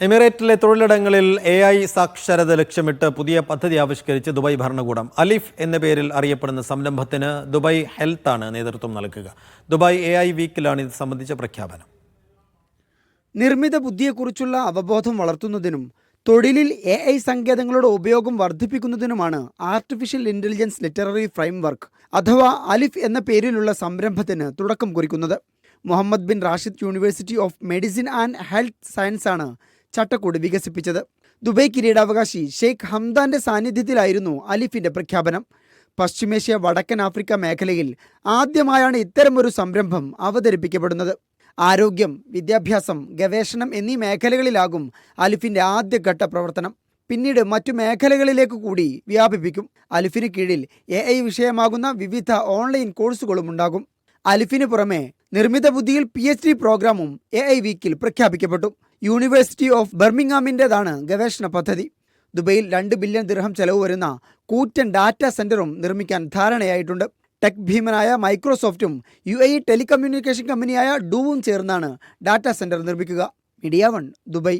എമിറേറ്റിലെ തൊഴിലിടങ്ങളിൽ A I സാക്ഷരത ലക്ഷ്യമിട്ട് പുതിയ പദ്ധതി ആവിഷ്കരിച്ച് ദുബായ് ഭരണകൂടം. അലിഫ് എന്ന പേരിൽ അറിയപ്പെടുന്ന സംരംഭത്തിന് ദുബായ് ഹെൽത്ത് ആണ് നേതൃത്വം നൽകുക. ദുബായ് എ ഐ വീക്കിലാണ് ഇത് സംബന്ധിച്ച പ്രഖ്യാപനം. നിർമ്മിത ബുദ്ധിയെക്കുറിച്ചുള്ള അവബോധം വളർത്തുന്നതിനും തൊഴിലിൽ എ ഐ സങ്കേതങ്ങളുടെ ഉപയോഗം വർദ്ധിപ്പിക്കുന്നതിനുമാണ് ആർട്ടിഫിഷ്യൽ ഇന്റലിജൻസ് ലിറ്റററി ഫ്രെയിംവർക്ക് അഥവാ അലിഫ് എന്ന പേരിലുള്ള സംരംഭത്തിന് തുടക്കം കുറിക്കുന്നത്. Mohammed bin Rashid university of medicine and health science ആണ് ചട്ടക്കൂട് വികസിപ്പിച്ചത്. ദുബൈ കിരീടാവകാശി ഷെയ്ഖ് ഹംദാന്റെ സാന്നിധ്യത്തിലായിരുന്നു അലിഫിന്റെ പ്രഖ്യാപനം. പശ്ചിമേഷ്യ വടക്കൻ ആഫ്രിക്ക മേഖലയിൽ ആദ്യമായാണ് ഇത്തരമൊരു സംരംഭം അവതരിപ്പിക്കപ്പെടുന്നത്. ആരോഗ്യം വിദ്യാഭ്യാസം ഗവേഷണം എന്നീ മേഖലകളിലാകും അലിഫിന്റെ ആദ്യഘട്ട പ്രവർത്തനം. പിന്നീട് മറ്റു മേഖലകളിലേക്ക് കൂടി വ്യാപിപ്പിക്കും. അലിഫിന് കീഴിൽ എ വിഷയമാകുന്ന വിവിധ ഓൺലൈൻ കോഴ്സുകളും ഉണ്ടാകും. അലിഫിന് പുറമെ നിർമ്മിത ബുദ്ധിയിൽ പി എച്ച് ഡി പ്രോഗ്രാമും എ ഐ വീക്കിൽ പ്രഖ്യാപിക്കപ്പെട്ടു. യൂണിവേഴ്സിറ്റി ഓഫ് ബർമിംഗാമിന്റെതാണ് ഗവേഷണ പദ്ധതി. ദുബൈയിൽ രണ്ട് ബില്യൺ ദിർഹം ചെലവ് വരുന്ന കൂറ്റൻ ഡാറ്റ സെന്ററും നിർമ്മിക്കാൻ ധാരണയായിട്ടുണ്ട്. ടെക് ഭീമനായ മൈക്രോസോഫ്റ്റും യു എ ടെലികമ്മ്യൂണിക്കേഷൻ കമ്പനിയായ ഡൂവും ചേർന്നാണ് ഡാറ്റാ സെന്റർ നിർമ്മിക്കുക. Media one Dubai.